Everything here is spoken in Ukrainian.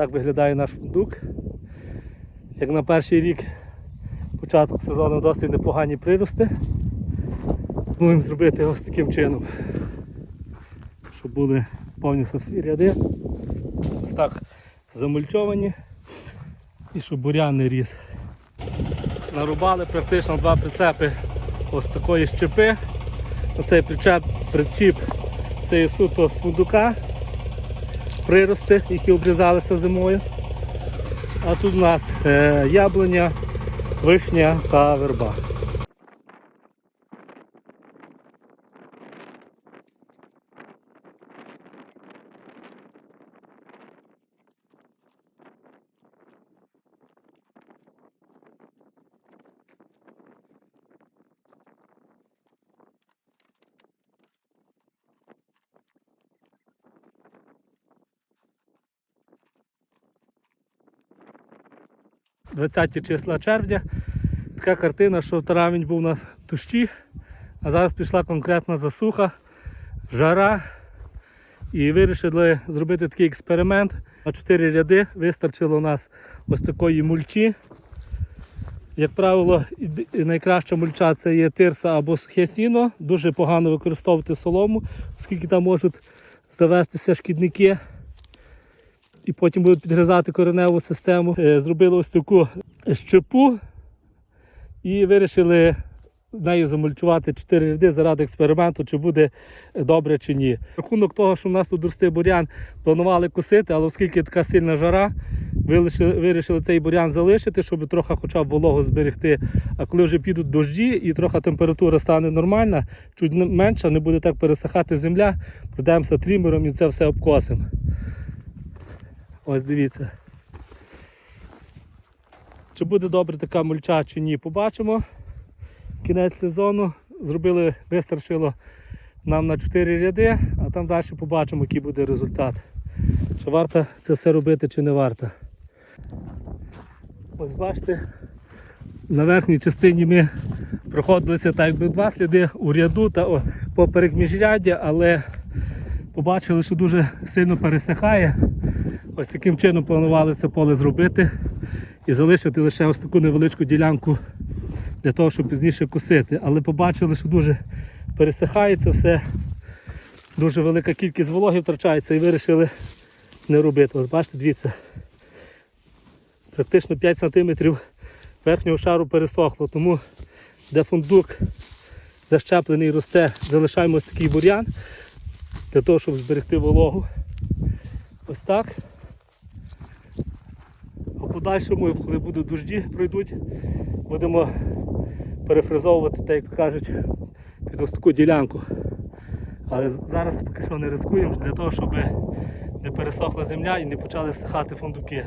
Так виглядає наш фундук. Як на перший рік початок сезону досить непогані прирости. Будемо зробити ось таким чином, щоб були повністю всі ряди. Ось так замульчовані і щоб бурян не ріс. Нарубали практично два прицепи ось такої щепи. Оцей причеп, причіп це є суто з фундука, прирости, які обрізалися зимою. А тут у нас е, яблуня, вишня та верба. – 20 числа червня. Така картина, що травень був у нас дощі, а зараз пішла конкретна засуха, жара. І вирішили зробити такий експеримент. На 4 ряди вистачило у нас ось такої мульчі. Як правило, найкраща мульча це є тирса або сухе сіно. Дуже погано використовувати солому, оскільки там можуть завестися шкідники і потім будуть підгризати кореневу систему. Е, Зробили ось таку щепу і вирішили нею замульчувати 4 ряди заради експерименту, чи буде добре чи ні. Рахунок того, що в нас тут росте бурян, планували косити, але оскільки така сильна жара, вирішили, цей бурян залишити, щоб трохи хоча б вологу зберегти. А коли вже підуть дожді і трохи температура стане нормальна, чуть менша, не буде так пересихати земля, пройдемося трімером і це все обкосимо. Ось дивіться. Чи буде добре така мульча чи ні, побачимо. Кінець сезону. Зробили, вистрашило нам на 4 ряди, а там далі побачимо, який буде результат. Чи варто це все робити, чи не варто. Ось бачите, на верхній частині ми проходилися так якби два сліди у ряду та о, поперек міжряддя, але побачили, що дуже сильно пересихає. Ось таким чином планували це поле зробити і залишити лише ось таку невеличку ділянку для того, щоб пізніше косити. Але побачили, що дуже пересихає це все, дуже велика кількість вологи втрачається і вирішили не робити. Ось бачите, дивіться, практично 5 см верхнього шару пересохло, тому де фундук защеплений росте, залишаємо ось такий бур'ян для того, щоб зберегти вологу. Ось так. А подальшому, коли будуть дожді, пройдуть, будемо перефризовувати, так як кажуть, під ось таку ділянку. Але зараз поки що не ризикуємо для того, щоб не пересохла земля і не почали сихати фундуки.